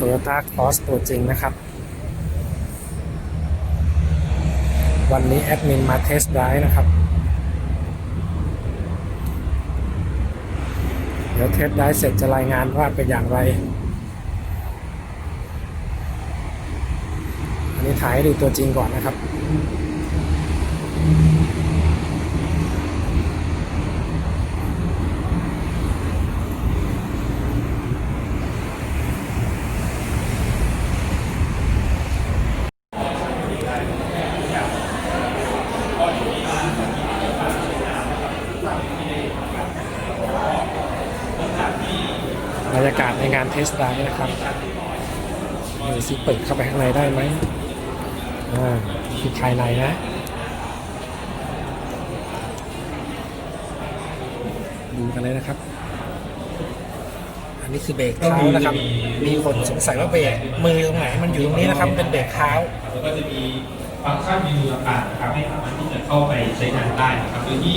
Toyota Cross ตัวจริงนะครับ วันนี้แอดมินมาเทสไดร์นะครับ เดี๋ยวเทสไดร์เสร็จจะรายงานว่าเป็นอย่างไร อันนี้ถ่ายให้ดูตัวจริงก่อนนะครับ บรรยากาศ ในงานเทสไดรฟ์นะครับดูสิเปิดเข้าไปข้างในได้ไหมอ่าคือภายในนะดูกันเลยนะครับ อันนี้คือเบรกเท้านะครับ มีคนสงสัยว่าเบรกมือตรงไหน มันอยู่ตรงนี้นะครับ เป็นเบรกเท้า แล้วก็จะมีฟังก์ชันเมนูต่างๆนะครับให้สามารถที่จะเข้าไปใช้งานได้นะครับ โดยที่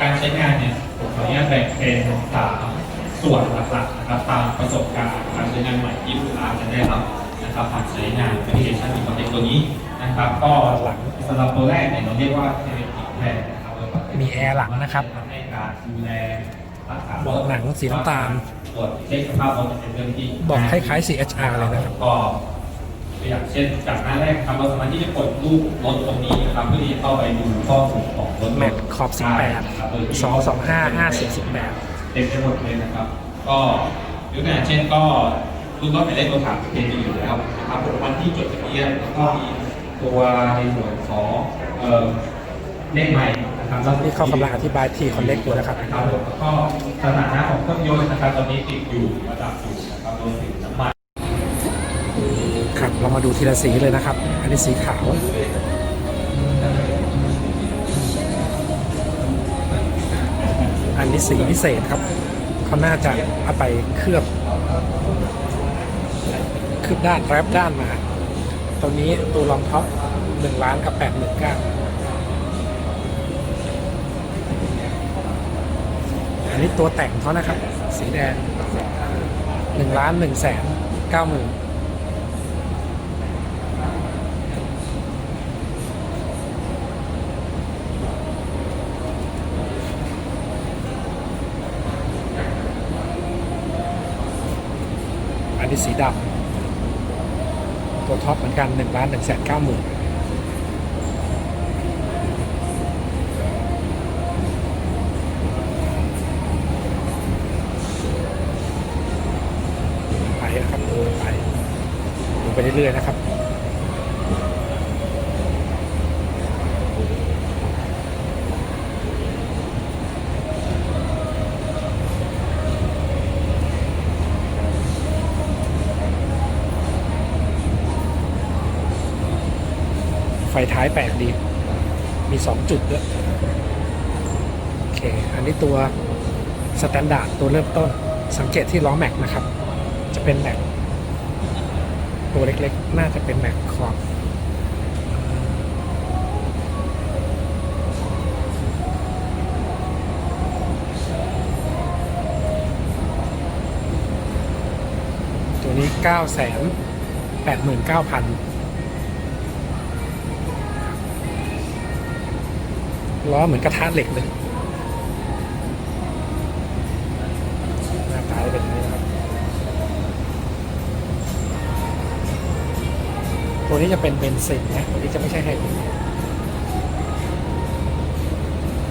การใช้งานเนี่ย ผมขออนุญาตแบ่งเป็นสาม ส่วนหลักๆนะครับตามประสบการณ์การใช้งานใหม่ที่ลูกค้าจะได้รับนะครับผ่านใช้งานแอปพลิเคชันมีคอนเทนต์ตัวนี้นะครับก็หลังสำหรับตัวแรกเนี่ยเราเรียกว่าเทเลติกแพร์นะครับมีแอร์หลังนะครับให้การดูแลรักษาเบาะหนังสีน้ำตาลตรวจเช็คสภาพรถเป็นเรื่องที่บอกคล้ายๆ CHR เลยนะครับก็ตัวอย่างเช่นจากหน้าแรกครับเราสามารถที่จะกดรูปรถตรงนี้นะครับเพื่อที่จะเข้าไปดูข้อมูลของรถแมทขอบได้นะครับโดยที่18 225 50 18เต็มไปหมดเลยนะครับ ก็ยกตัวอย่างเช่นก็รุ่นรถหมายเลขตัวถังเต็มอยู่แล้วนะครับวันที่จดทะเบียนแล้วก็มีตัวในส่วนของเอ่อเลขใหม่นะครับแล้วนี่เขากำลังอธิบายทีคอนเล็กตัวนะครับนะครับผมแล้วก็สถานะของเครื่องยนต์นะครับตอนนี้ติดอยู่ระดับอยู่นะครับรวมถึงน้ำมันครับเรามาดูทีละสีเลยนะครับ อันนี้สีขาว นี้สีพิเศษครับ เขาน่าจะเอาไปเคลือบ เคลือบด้านแรปด้านมาตัวนี้ตัวรองท็อปหนึ่งล้านกับแปดหมื่นเก้าอันนี้ตัวแต่งเขานะครับ สีแดงหนึ่งล้านหนึ่งแสนเก้าหมื่น สีดำตัวท็อปเหมือนกัน1ล้านหนึ่งแสนเก้าหมื่นไปนะครับดูไปดูไปเรื่อยๆนะครับ ไฟ ท้ายแปลกดี มี 2 จุดด้วย โอเค อันนี้ตัวสแตนดาร์ดตัวเริ่มต้น สังเกตที่ล้อแม็กนะครับ จะเป็นแม็กตัวเล็กๆ น่าจะเป็นแม็กคอร์ตัวนี้ 9 8 9 0 0 0 ล้อเหมือนกระทะเหล็กเลยหน้าตาเป็นนี้นะครับ ตัวนี้จะเป็นเบนซินนะตัวนี้จะไม่ใช่ไฮบริด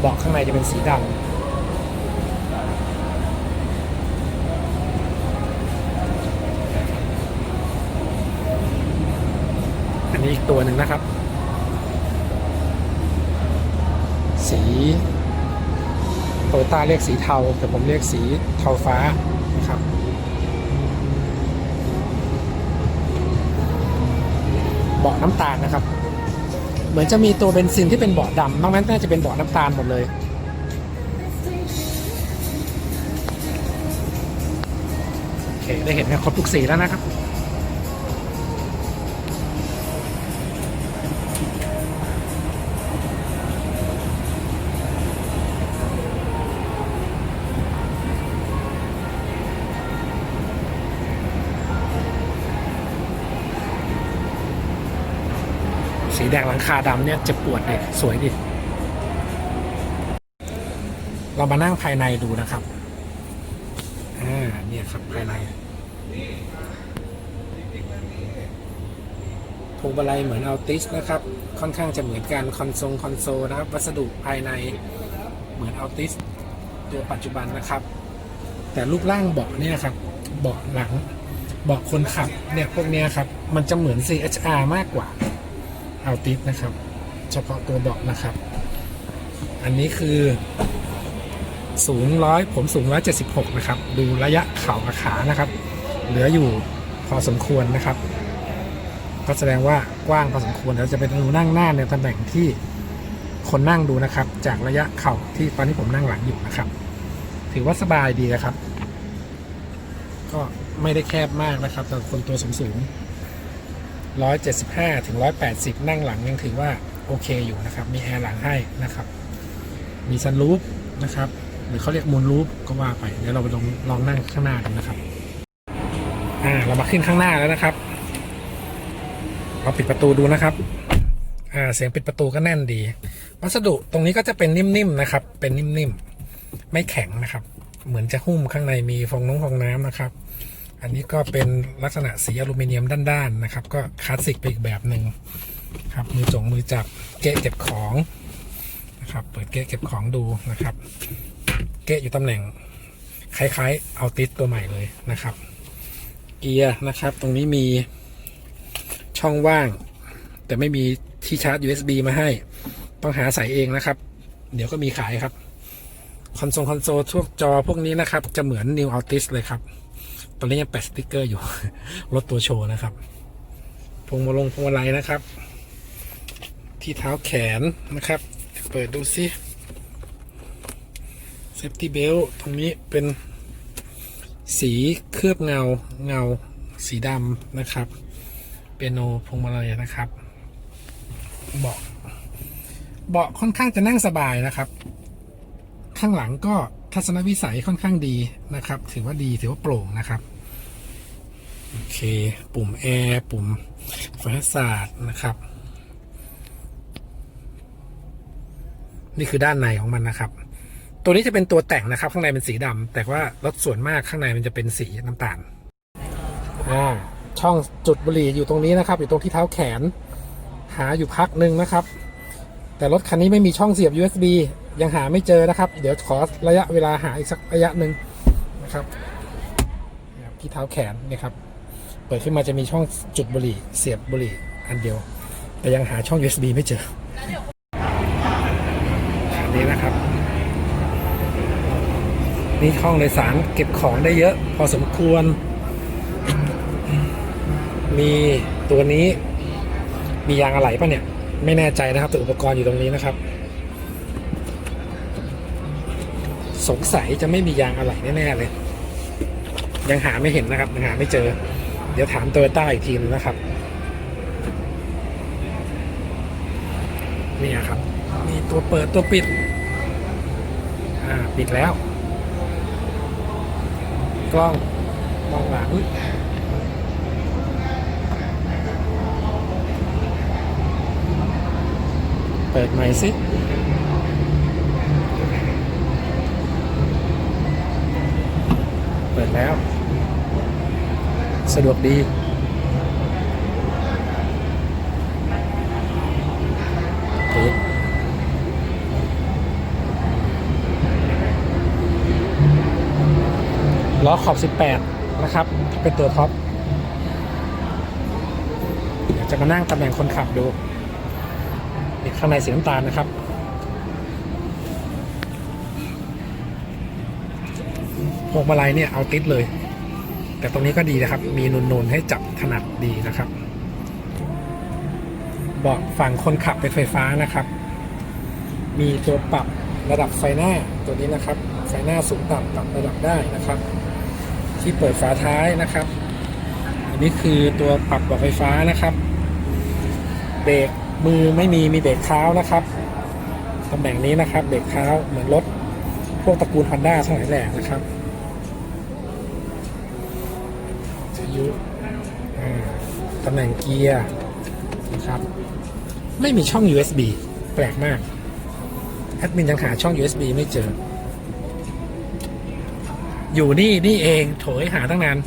บาะข้างในจะเป็นสีดำอันนี้อีกตัวหนึ่งนะครับ สีโตโยต้าเรียกสีเทา แต่ผมเรียกสีเทาฟ้านะครับเบาะน้ำตาลนะครับ เหมือนจะมีตัวเบนซินที่เป็นเบาะดำนอกนั้นน่าจะเป็นเบาะน้ำตาลหมดเลยโอเคได้เห็นกันครบทุกสีแล้วนะครับ คาดำเนี่ยเจ็บปวดเลยสวยดิ เรามานั่งภายในดูนะครับ อ่า เนี่ยครับภายในพวงมาลัยเหมือนอัลติสนะครับ ค่อนข้างจะเหมือนกันคอนโซลคอนโซลนะครับ วัสดุภายในเหมือนอัลติสตัวปัจจุบันนะครับ แต่รูปร่างเบาะเนี่ยครับเบาะหลังเบาะคนขับเนี่ยพวกเนี้ยครับ มันจะเหมือน CHR มากกว่า อัลติสนะครับ เฉพาะตัวเบาะนะครับ อันนี้คือสูงร้อยผมสูงร้อยเจ็ดสิบหกนะครับ ดูระยะเข่ากับขานะครับ เหลืออยู่พอสมควรนะครับ ก็แสดงว่ากว้างพอสมควรแล้วจะเป็นดูนั่งหน้าในตำแหน่งที่คนนั่งดูนะครับ จากระยะเข่าที่ตอนนี้ผมนั่งหลังอยู่นะครับ ถือว่าสบายดีนะครับ ก็ไม่ได้แคบมากนะครับสำหรับคนตัวสูงสูง ร้อยเจ็ดสิบห้าถึงร้อยแปดสิบนั่งหลังยังถือว่าโอเคอยู่นะครับ มีแอร์หลังให้นะครับ มีซันรูฟนะครับ หรือเขาเรียกมูนรูฟก็ว่าไป เดี๋ยวเราไปลองลองนั่งข้างหน้ากันนะครับอ่าเรามาขึ้นข้างหน้าแล้วนะครับ เราปิดประตูดูนะครับอ่าเสียงปิดประตูก็แน่นดี วัสดุตรงนี้ก็จะเป็นนิ่มๆนะครับ เป็นนิ่มๆ ไม่แข็งนะครับ เหมือนจะหุ้มข้างในมีฟองน้องฟองน้ำนะครับ อันนี้ก็เป็นลักษณะสีอลูมิเนียมด้านๆนะครับ ก็คลาสสิกไปอีกแบบหนึ่งครับ มือจงมือจับเกะเก็บของนะครับ เปิดเกะเก็บของดูนะครับ เกะอยู่ตำแหน่งคล้ายๆ เอาติสตัวใหม่เลยนะครับ เกียร์นะครับ ตรงนี้มีช่องว่าง แต่ไม่มีที่ชาร์จ USB มาให้ ต้องหาใส่เองนะครับ เดี๋ยวก็มีขายครับ คอนโซลคอนโซลทั่วจอพวกนี้นะครับ จะเหมือน New Altis เลยครับ ตอนนี้ยังแปะสติกเกอร์อยู่ รถตัวโชว์นะครับ พวงมาลงพวงมาลัยนะครับ ที่เท้าแขนนะครับ เปิดดูซิเซฟตี้เบลตรงนี้เป็นสีเคลือบเงาเงาสีดำนะครับเปียโนพวงมาลัยนะครับเบาะเบาะค่อนข้างจะนั่งสบายนะครับ ข้างหลังก็ ทัศนวิสัยค่อนข้างดีนะครับ ถือว่าดีถือว่าโปร่งนะครับ โอเค ปุ่มแอร์ปุ่มไฟสาดนะครับ นี่คือด้านในของมันนะครับ ตัวนี้จะเป็นตัวแต่งนะครับ ข้างในเป็นสีดำแต่ว่ารถส่วนมากข้างในมันจะเป็นสีน้ำตาลอ่าช่องจุดบุหรี่อยู่ตรงนี้นะครับ อยู่ตรงที่เท้าแขน หาอยู่พักหนึ่งนะครับ แต่รถคันนี้ไม่มีช่องเสียบ USB ยังหาไม่เจอนะครับ เดี๋ยวขอระยะเวลาหาอีกสักระยะหนึ่งนะครับที่เท้าแขนเนี่ยครับ เปิดขึ้นมาจะมีช่องจุดบุหรี่ เสียบบุหรี่อันเดียว แต่ยังหาช่อง USB ไม่เจออันนี้นะครับ นี่ห้องโดยสารเก็บของได้เยอะ พอสมควร มีตัวนี้ มียางอะไหล่ปะเนี่ย ไม่แน่ใจนะครับแต่อุปกรณ์อยู่ตรงนี้นะครับ สงสัยจะไม่มียางอะไหล่แน่ๆเลย ยังหาไม่เห็นนะครับยังหาไม่เจอ เดี๋ยวถามโตโยต้าอีกทีนึงนะครับนี่ครับมีตัวเปิดตัวปิด อ่าปิดแล้ว กล้องมองหลังเปิดใหม่สิ เปิดแล้ว สะดวกดี ล้อขอบ 18 นะครับ เป็นตัวท็อปเดี๋ยวจะมานั่งตำแหน่งคนขับดู ข้างในสีน้ำตาลนะครับ พวงมาลัยเนี่ยเอาติดเลย แต่ตรงนี้ก็ดีนะครับ มีนูนๆให้จับถนัดดีนะครับเบาะฝั่งคนขับเป็นไฟฟ้านะครับ มีตัวปรับระดับไฟหน้าตัวนี้นะครับ ไฟหน้าสูงต่ำปรับระดับได้นะครับ ที่เปิดฝาท้ายนะครับ อันนี้คือตัวปรับระบบไฟฟ้านะครับ เบรกมือไม่มีมีเบรกเท้านะครับตำแหน่งนี้นะครับ เบรกเท้าเหมือนรถพวกตระกูลฮอนด้าทั้งหลายแหล่นะครับจะ ยุตำแหน่งเกียร์นะครับ ไม่มีช่อง USB แปลกมาก แอดมินยังหาช่อง USB ไม่เจอ อยู่นี่นี่เองโถยหาตั้งนาน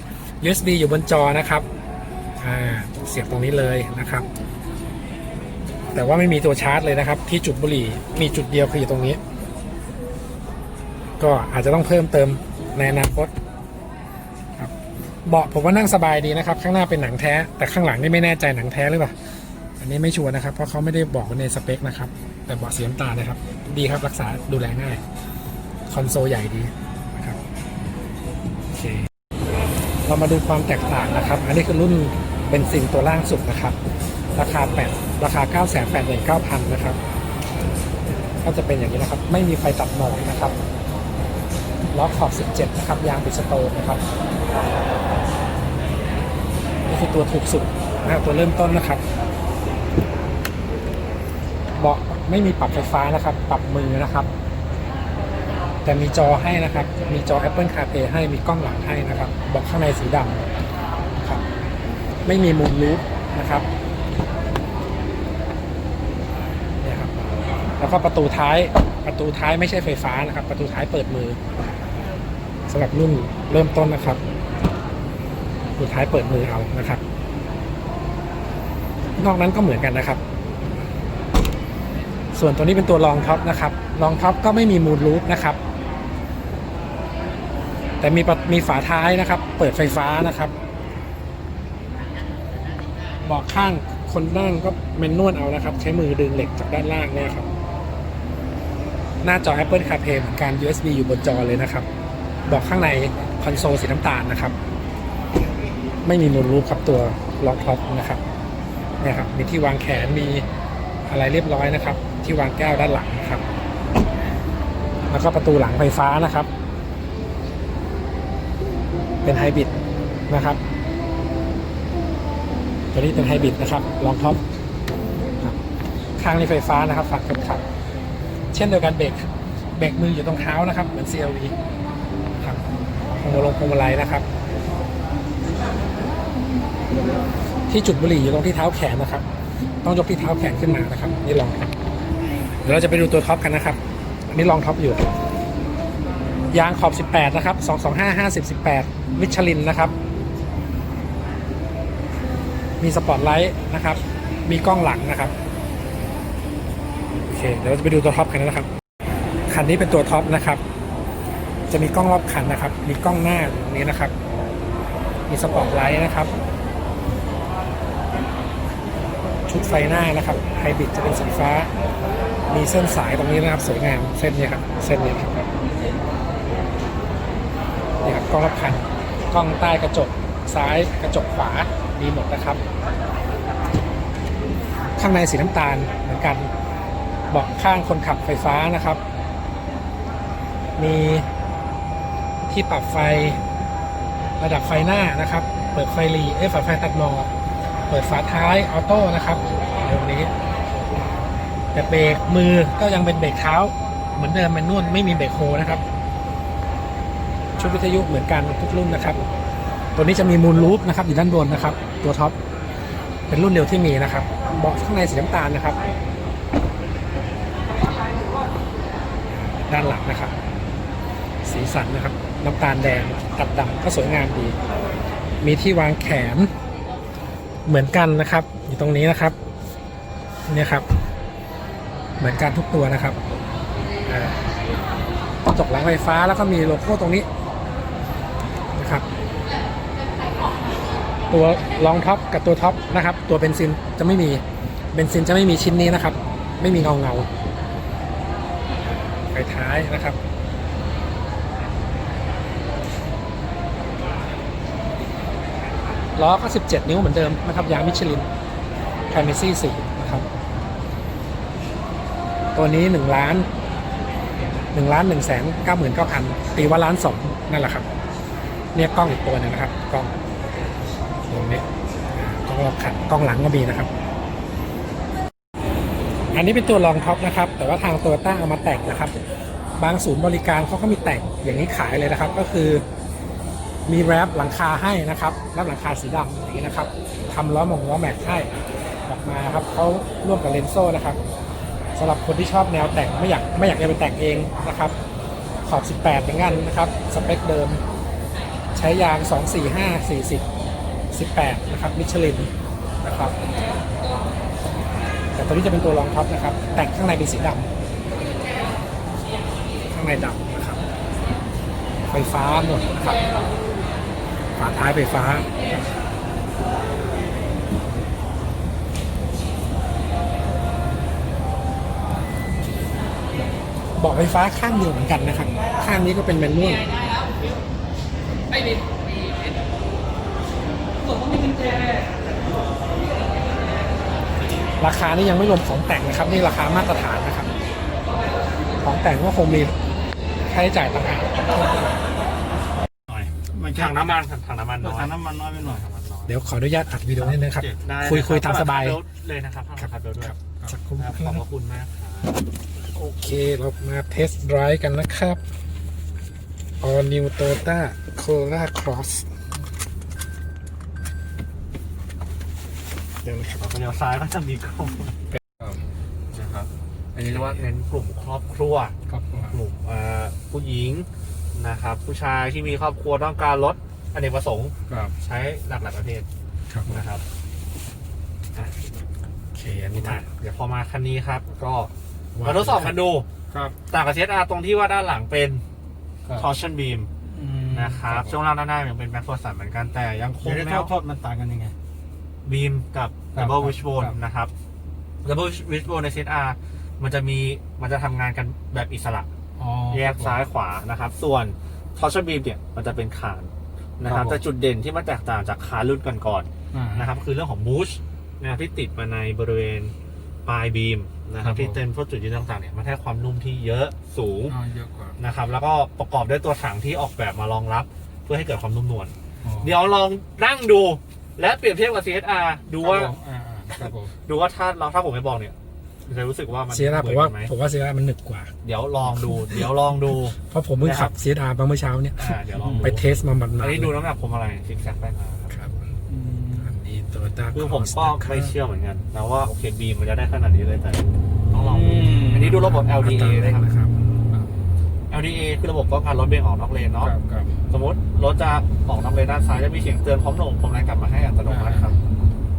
USB อยู่บนจอนะครับเสียบตรงนี้เลยนะครับ แต่ว่าไม่มีตัวชาร์จเลยนะครับ ที่จุดบุหรี่มีจุดเดียวคืออยู่ตรงนี้ ก็อาจจะต้องเพิ่มเติมในอนาคต เบาะผมว่านั่งสบายดีนะครับ ข้างหน้าเป็นหนังแท้ แต่ข้างหลังนี่ไม่แน่ใจหนังแท้หรือเปล่า อันนี้ไม่ชัวร์นะครับ เพราะเขาไม่ได้บอกในสเปคนะครับ แต่เบาะสีน้ำตาลนะครับ ดีครับรักษาดูแลง่าย คอนโซลใหญ่ดีนะครับโอเคเรามาดูความแตกต่างนะครับ อันนี้คือรุ่นเบนซินตัวล่างสุดนะครับ ราคา8ราคา 9 8 9 0 0 0นะครับ ก็จะเป็นอย่างนี้นะครับ ไม่มีไฟตัดหมอกนะครับล้อกขอบ 17 นะครับ ยางบิสโตนนะครับ นี่คือตัวถูกสุดนะครับตัวเริ่มต้นนะครับ เบาะไม่มีปรับไฟฟ้านะครับ ปรับมือนะครับ แต่มีจอให้นะครับ มีจอ Apple CarPlay ให้มีกล้องหลังให้นะครับเบาะข้างในสีดำนะครับ ไม่มีมูลลูปนะครับเนี่ยครับ แล้วก็ประตูท้ายประตูท้ายไม่ใช่ไฟฟ้านะครับ ประตูท้ายเปิดมือสำหรับรุ่นเริ่มต้นนะครับ ประตูท้ายเปิดมือเอานะครับ นอกนั้นก็เหมือนกันนะครับ ส่วนตัวนี้เป็นตัวรองท็อปนะครับรองท็อปก็ไม่มีมูลลูปนะครับ แต่มีมีฝาท้ายนะครับ เปิดไฟฟ้านะครับเบาะข้างคนนั่งก็เมนนวลเอานะครับ ใช้มือดึงเหล็กจากด้านล่างเนี่ยครับ หน้าจอ Apple CarPlay เหมือนกัน USB อยู่บนจอเลยนะครับบาะข้างในคอนโซลสีน้ำตาลนะครับ ไม่มีมูลลูปครับตัวล็อกท็อปนะครับเนี่ยครับมีที่วางแขนมีอะไรเรียบร้อยนะครับ ที่วางแก้วด้านหลังนะครับ แล้วก็ประตูหลังไฟฟ้านะครับ เป็นไฮบริดนะครับตัวนี้เป็นไฮบริดนะครับลองท็อปค้างนี้ไฟฟ้านะครับฝักคนขับ เช่นเดียวกันเบรกเบรกมืออยู่ตรงเท้านะครับ เหมือน CLV ครับพวงมาลงพวงมาลัยนะครับ ที่จุดบุหรี่อยู่ตรงที่เท้าแขนนะครับ ต้องยกที่เท้าแขนขึ้นมานะครับ นี่ลองเดี๋ยวเราจะไปดูตัวท็อปกันนะครับ อันนี้ลองท็อปอยู่ ยางขอบ 18 นะครับ 225 50 18มิชลินนะครับ มีสปอตไลท์นะครับ มีกล้องหลังนะครับ โอเค เดี๋ยวเราจะไปดูตัวท็อปกันนะครับ คันนี้เป็นตัวท็อปนะครับ จะมีกล้องรอบคันนะครับ มีกล้องหน้าตรงนี้นะครับ มีสปอตไลท์นะครับ ชุดไฟหน้านะครับไฮบริดจะเป็นสีฟ้า มีเส้นสายตรงนี้นะครับสวยงามเส้นนี้ครับเส้นนี้ครับนี่ครับกล้องรอบคันกล้องใต้กระจกซ้ายกระจกขวามีหมดนะครับ ข้างในสีน้ำตาลเหมือนกันเบาะข้างคนขับไฟฟ้านะครับ มีที่ปรับไฟระดับไฟหน้านะครับ เปิดไฟหลีเอ้ยไฟไฟตัดหมอก เปิดฝาท้ายออโต้นะครับตรงนี้แต่เบรกมือก็ยังเป็นเบรกเท้า เหมือนเดิมเป็นนวดไม่มีเบรกโฮนะครับ ชุดวิทยุเหมือนกันทุกรุ่นนะครับ ตัวนี้จะมีมูลลูปนะครับอยู่ด้านบนนะครับ ตัวท็อปเป็นรุ่นเดียวที่มีนะครับเบาะข้างในสีน้ำตาลนะครับ ด้านหลังนะครับ สีสันนะครับน้ำตาลแดงตัดดำก็สวยงามดี มีที่วางแขน เหมือนกันนะครับ อยู่ตรงนี้นะครับเนี่ยครับ เหมือนกันทุกตัวนะครับอ่ากระจกหลังไฟฟ้าแล้วก็มีโลโก้ตรงนี้นะครับ ตัวรองท็อปกับตัวท็อปนะครับ ตัวเบนซินจะไม่มีเบนซินจะไม่มีชิ้นนี้นะครับ ไม่มีเงาเงาไฟท้ายนะครับ ล้อก็ 17 นิ้วเหมือนเดิมนะครับยางมิชลินไคเมซี่สีนะครับตัวนี้1ล้าน1ล้าน1แสน99,000ตีว่าล้านสองนั่นแหละครับ เนี่ยกล้องอีกตัวหนึงนะครับกล้องตรงนี้กล้องรอบขันกล้องหลังก็มีนะครับ อันนี้เป็นตัวรองท็อปนะครับ แต่ว่าทางโตโยต้าเอามาแต่งนะครับ บางศูนย์บริการเขาก็มีแต่งอย่างนี้ขายเลยนะครับ ก็คือ มีแรปหลังคาให้นะครับแรปหลังคาสีดำอย่างนี้นะครับทำล้อมองล้อแม็กให้ออกมาครับเขาร่วมกับเลนโซ่นะครับสำหรับคนที่ชอบแนวแต่งไม่อยากไม่อยากจะไปแต่งเองนะครับขอบ 18เหมือนกันนะครับสเปคเดิม ใช้ยาง 245 40 18 นะครับมิชลินนะครับแต่ตัวนี้จะเป็นตัวรองท็อปนะครับ แต่งข้างในเป็นสีดำข้างในดำนะครับ ไฟฟ้าหมดนะครับ ฝาท้ายไฟฟ้า เบาะไฟฟ้าข้างเดียวเหมือนกันนะครับ ข้างนี้ก็เป็นแมนนวลราคานี่ยังไม่รวมของแต่งนะครับ นี่ราคามาตรฐานนะครับ ของแต่งก็คงมีค่าใช้จ่ายต่างหาก อยมันถังน้ำมันครับถังน้ำมันน้อยถังน้ำมันน้อยไปหน่อยถังน้ำมันน้อยเดี๋ยวขออนุญาตอัดวิดีโอนิดนึงครับ ได้คุยนะรับคุยตามสบายเบลเลยนะครับทางครับเบลด้วยครับสักครู่ครับขอบพระคุณมากครับโอเคเรามาเทสต์ไดรฟ์กันนะครับ All New Toyota Corolla Cross เดี๋ยวนะครับพอเลี้ยวซ้ายก็จะมีกล้องนะครับ อันนี้เรียกว่าเน้นกลุ่มครอบครัวครับกลุ่มเอ่อผู้หญิง นะครับ ผู้ชายที่มีครอบครัวต้องการรถอเนกประสงค์ครับ ใช้หลากหลายประเภทครับนะครับอะโอเคอันนี้มาถ่ายเดี๋ยวพอมาคันนี้ครับ ก็มาทดสอบกันดูครับต่างกับเซอาตรงที่ว่าด้านหลังเป็นครับ torsion beam นะครับช่วงล่างด้านหน้ายังเป็นแบ็คโฟร์สันเหมือนกันแต่ยังคเดี๋งยวได้แนโทวษโทษมันต่างกันยังไงบีมกับครับ double ครับ wishbone ครับนะครับ double wishbone ในเซต R มันจะมีมันจะทำงานกันแบบอิสระอ๋อ แยกซ้ายขวานะครับ ส่วน torsion beam เนี่ยมันจะเป็นคานนะคครัรับบผมแต่จุดเด่นที่มันแตกต่างจากคานรุ่นก่อนอ่าๆนะครับ คือเรื่องของบูชนะครับที่ติดมาในบริเวณปลายบีมนะคครัรับบผมที่เต็มพวกจุดยึดต่างๆเนี่ยมันให้ความนุ่มที่เยอะสูงอ๋อเยอะกว่านะครับ แล้วก็ประกอบด้วยตัวถังที่ออกแบบมารองรับ เพื่อให้เกิดความนุ่มนวลอ๋อเดี๋ยวลองนั่งดู และเปรียบเทียบกับ CSR ดูว่าครับผมอ่าอ่าครับผมดูว่าถ้าเราถ้าผมไม่บอกเนี่ย จะรู้สึกว่ามันเซียร่าผมว่าหอนกันไหผมว่าเซียร่ามันหนึบกว่า เดี๋ยวลองดู เดี๋ยวลองดูเพราะผมเพิ่งขับ CSR มาเมื่อเช้าเนี่ย อ่าเดี๋ยวลองดูไปเทสมาหมาดอันๆนี้ดูน้ำหนักผมอะไรซิกแซกได้มาครับครับอืมอันนี้ Toyota คือผม Cross ก็นะครับไม่เชื่อเหมือนกันนะว่าโอเคบีมันจะได้ขนาดนี้เลยแต่ต้องลองดูอันนี้ดูระบบอั LDA ตราเร่นะงครับนะครับ LDA คือระบบป้องกันรถเบรกออกนอกเลนคเนาะรับครับสมมติรถจะออกนอกเลนด้านซ้ายจะมีเสียงเตือนพร้อมลงพร้อมแรงกลับมาให้อัตโนมัติครับ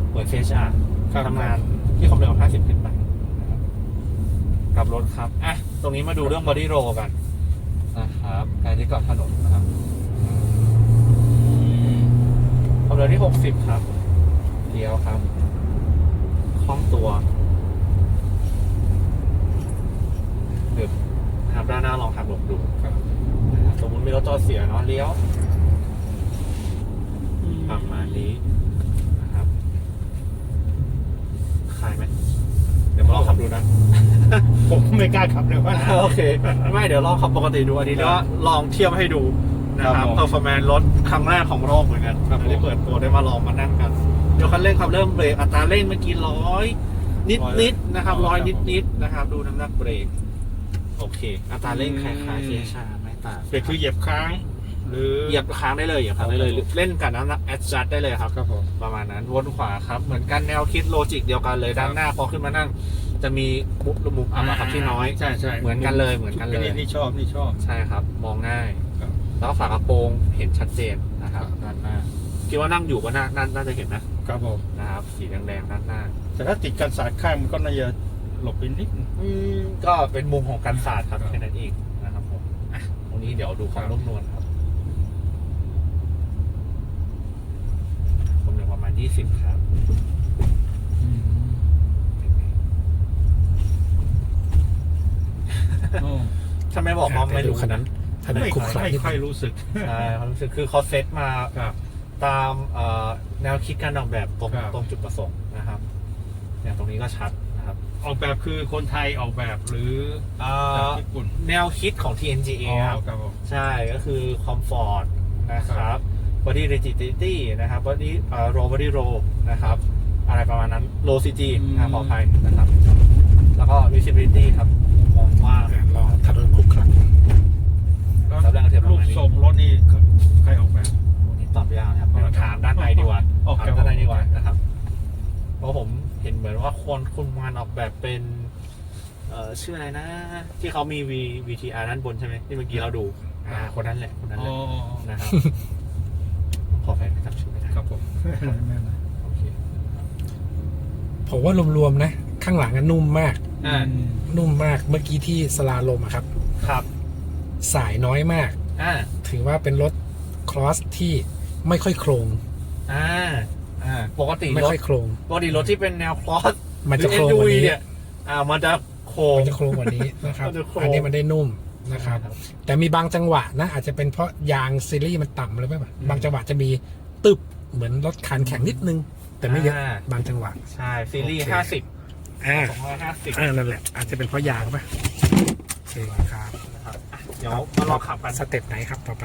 เหมือน CHR ครับทำงานที่ความเร็ว 50 ขึ้นไปนะครับ กับรถครับ อะ ตรงนี้มาดูเรื่อง body roll กันนะครับการที่เกาะถนนนะครับความเร็วที่ 60 ครับเลี้ยวครับคล่องตัวเดี๋ยวนะครับด้านหน้าลองขับหลบดูครับนะครับสมมติมีรถจอดเสียเนาะเลี้ยวประมาณนี้นะครับขายไหมเดี๋ยวมาลองขับดูนะ ผมไม่กล้าขับเลยว่า โอเค ไม่เดี๋ยวลองขับปกติดูอันนี้เรียกว่าลองเทียบให้ดูนะคครัรับบผมเพอร์ฟอร์แมนรถครั้งแรกของโลกเหมือนกันครับผมได้เปิดตัวได้มาลองมานั่งกันเดี๋ยวคันเร่งขับเริ่มเบรกอัตราเร่งเมื่อกี้ร้อยนิดร้อยนิดๆนะครับอ๋อร้อยครับนิดผมนิดๆนะครับ ดูน้ำหนักเบรกโอเค อัตราเร่งคล้ายๆเซียชาไม่ต่างเบรกคือเหยียบค้าง หรือเหยียบค้างได้เลยเหยียบค้างได้เลยครับผมเล่นกับน้ำหนัก adjust ได้เลยครับครับผมประมาณนั้นวนขวาครับ เหมือนกันแนวคิดโลจิกเดียวกันเลยครับด้านหน้าพอขึ้นมานั่ง จะมีมุกมุมอัพอะครับที่น้อย ใช่ใช่เหมือนกันเลยเหมือนกันเลยนี่ชอบนี่ชอบใช่ครับ มองง่ายครับแล้วก็ฝากระโปรงเห็นชัดเจนนะครับครับด้านหน้าคิดว่านั่งอยู่ก็น่าน่าน่าจะเห็นนะครับผมนะครับสีแดงๆด้านหน้าแต่ถ้าติดกันสาดข้างมันก็น่าจะหลบไปนิดนึงอืมก็เป็นมุมของการศาสตร์ครับครับแค่นั้นเองนะครับผมอะตรงนี้เดี๋ยวดูความครับนุ่มนวลครับความเร็วประมาณ20ครับ โอ้ถ้าไม่บอกก็ไม่รู้ขนาดถนนไม่ขรุค่ขอยระไม่นิดค่อยนึงรู้สึกใช่ความรู้สึกคือเขาเซตมาครับตามเอ่อแนวคิดการออกแบบตรงครับตรงจุดประสงค์นะครับเนี่ยตรงนี้ก็ชัดนะครับ ออกแบบคือคนไทยออกแบบหรือเอ่จากอญี่ปุ่นแนวคิดของ TNGA อ๋อครับครับผมใช่ก็คือคอมฟอร์ตนะคครัรับบ body rigidity นะครับ body เอ่อ low body roll นะครับ อะไรประมาณนั้น low CG นะครับขออภัยนะครับ แล้วก็ visibility ครับมองกว้าง ลองถนนขรุขระ รับแรงกระเทือนประรูปมาณนี้ทรงรถนี่ใครออกแบบโอ้นี่ตอบยากนะครับเดี๋ยวถามด้านในดีกว่าอ๋อถามครับด้านในดีกว่านะครับ เพราะผมเห็นเหมือนว่าคนคุณมานออกแบบเป็น เอ่อชื่ออะไรนะ ที่เขามี V VTR ด้านบนใช่ไหมที่เมื่อกี้เราดูอ่าคนนั้นแหละคนนั้นอ๋แหอละนะครับ ขอแฟนจำชื่อไม่ได้ครับผมโอเคผมว่ารวมๆนะ ข้างหลังอะนุ่มมาก อ่านุ่มมากเมื่อกี้ที่สลาลมอะครับ ครับ สายน้อยมาก อ่า ถือว่าเป็นรถครอสที่ไม่ค่อยโครง อ่า อ่า ปกติไม่รถค่อยโครง ปกติรถที่เป็นแนวคลอสมันจะหรือโครงกว่า SUV นี้เนี่ย อ่า มันจะโค้งมันจะโครงกว่านี้นะครับ มันจะโครง อันนี้มันได้นุ่มนะครับครับแต่มีบางจังหวะนะ อาจจะเป็นเพราะยางซีรีส์มันต่ำหรือเปล่าอืม บางจังหวะจะมีตึบเหมือนรถคันแข็งนิดนึง แต่ไม่เยอะอ่าบางจังหวะ ใช่ซีรีส์โอเค ห้าสิบอ่าสองร้อยห้าสิบ อ่านั่นแหละอาจจะเป็นเพราะยางป่ะโอเคครับนะครับอะ เดี๋ยวมาลองขับกัน สเต็ปไหนครับต่อไป